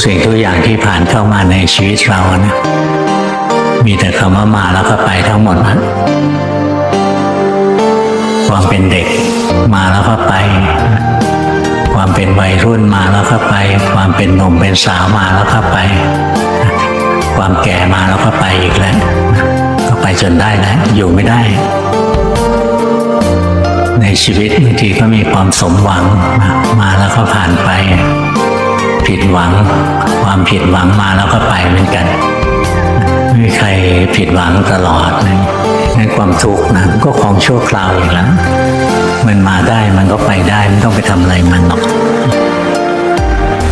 สิ่งทุกอย่างที่ผ่านเข้ามาในชีวิตเรานะมีแต่คำว่ามาแล้วก็ไปทั้งหมดนะความเป็นเด็กมาแล้วก็ไป ความเป็นวัยรุ่นมาแล้วก็ไป ความเป็นหนุ่มเป็นสาวมาแล้วก็ไป ความแก่มาแล้วก็ไปอีกแล้วก็ไปจนได้แล้วอยู่ไม่ได้ ในชีวิตบางทีก็มีความสมหวังมาแล้วก็ผ่านไป ผิดหวัง ความผิดหวังมาแล้วก็ไปเหมือนกันไม่มีใครผิดหวังตลอดนะในความทุกข์นะก็ของชั่วคราวอยู่แล้วมันมาได้มันก็ไปได้ไม่ต้องไปทำอะไรมันหรอก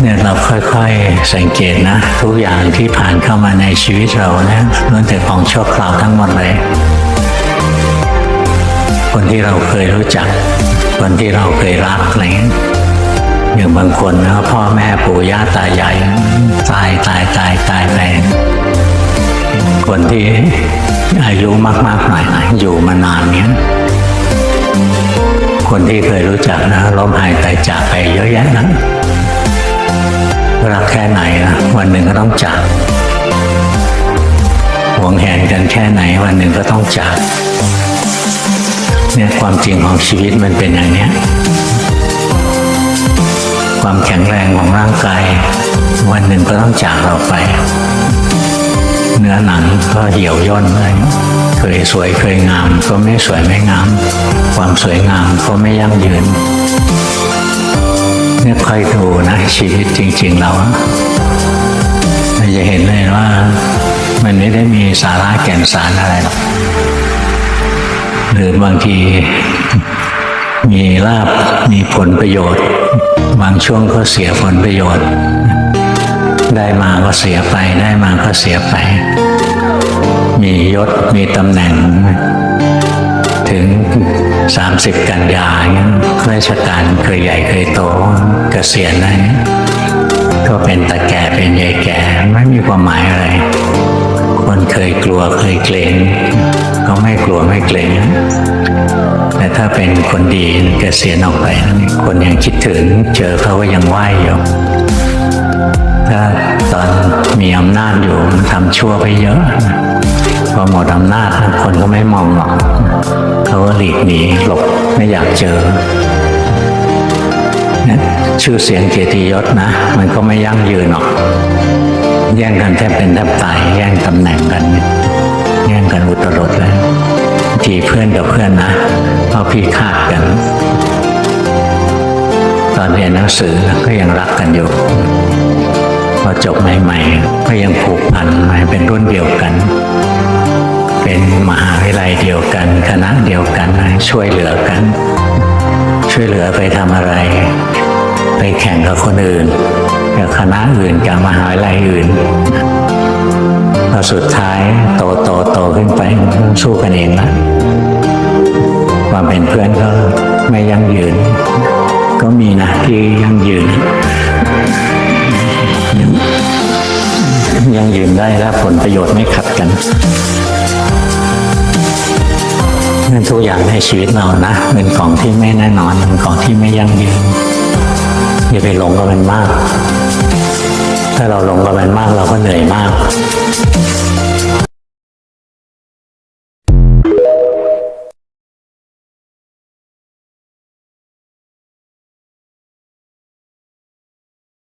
เนี่ยเราค่อยๆสังเกตนะ ทุกอย่างที่ผ่านเข้ามาในชีวิตเรานะล้วนแต่ของชั่วคราวทั้งหมดเลยคนที่เราเคยรู้จัก คนที่เราเคยรักอะไรเงี้ย อย่างบางคนนะพ่อแม่ปู่ย่าตายายตายตายตายตายไปคนที่อายุมากๆหน่อยนะอยู่มานานเนี้ยคนที่เคยรู้จักนะล้มหายตายจากไปเยอะแยะนะรักแค่ไหนนะวันหนึ่งก็ต้องจากหวงแหนกันแค่ไหนวันหนึ่งก็ต้องจากเนี่ยความจริงของชีวิตมันเป็นอย่างเนี้ย ความแข็งแรงของร่างกาย วันหนึ่งก็ต้องจากเราไป เนื้อหนังก็เหี่ยวย่นไปเคยสวยเคยงาม ก็ไม่สวยไม่งาม ความสวยงามก็ไม่ยั่งยืนเนี่ยค่อยดูนะชีวิตจริง ๆ เราเราจะเห็นเลยว่า มันไม่ได้มีสาระแก่นสารอะไรหรอกหรือบางที มีลาบมีผลประโยชน์ บางช่วงก็เสียผลประโยชน์ ได้มาก็เสียไป ได้มาก็เสียไป มียศมีตำแหน่ง ถึง 30 กันยาเงี้ยราชการเคยใหญ่เคยโตเกษียณอะไรเงี้ก็เป็นตาแก่เป็นยายแก่ไม่มีความหมายอะไร คนเคยกลัวเคยเกรงก็ไม่กลัวไม่เกรง แต่ถ้าเป็นคนดีจะเกษียณออกไป คนยังคิดถึงเจอเขาก็ยังไหวอยู่ถ้าตอนมีอำนาจอยู่ทำชั่วไปเยอะพอหมดอำนาจคนก็ไม่มองหรอกเขาก็หลีกหนีหลบไม่อยากเจอชื่อเสียงเกียรติยศนะ มันก็ไม่ยั่งยืนหรอก แย่งกันแทบเป็นแทบตาย แย่งตำแหน่งกันนี่แย่งกันอุตรุดเลยบาง ทีเพื่อนกับเพื่อนนะเอาพี่คาดกัน ตอนเรียนหนังสือก็ยังรักกันอยู่พอจบใหม่ๆ ก็ยังผูกพันมาเป็นรุ่นเดียวกัน เป็นมหาวิทยาลัยเดียวกัน คณะเดียวกันช่วยเหลือกัน ช่วยเหลือไปทำอะไร ไปแข่งกับคนอื่นกับคณะอื่นกับมหาวิทยาลัยอื่นพอสุดท้ายโตโตโตขึ้นไปสู้กันเองละ ความเป็นเพื่อนก็ไม่ยั่งยืน ก็มีนะที่ยั่งยืนยังยืนได้และผลประโยชน์ไม่ขัดกันนั่นทุกอย่างในชีวิตเรานะเป็นของที่ไม่แน่นอนเป็นของที่ไม่ยั่งยืนอย่าไปหลงกับมันมาก ถ้าเราหลงกับมันมากเราก็เหนื่อยมาก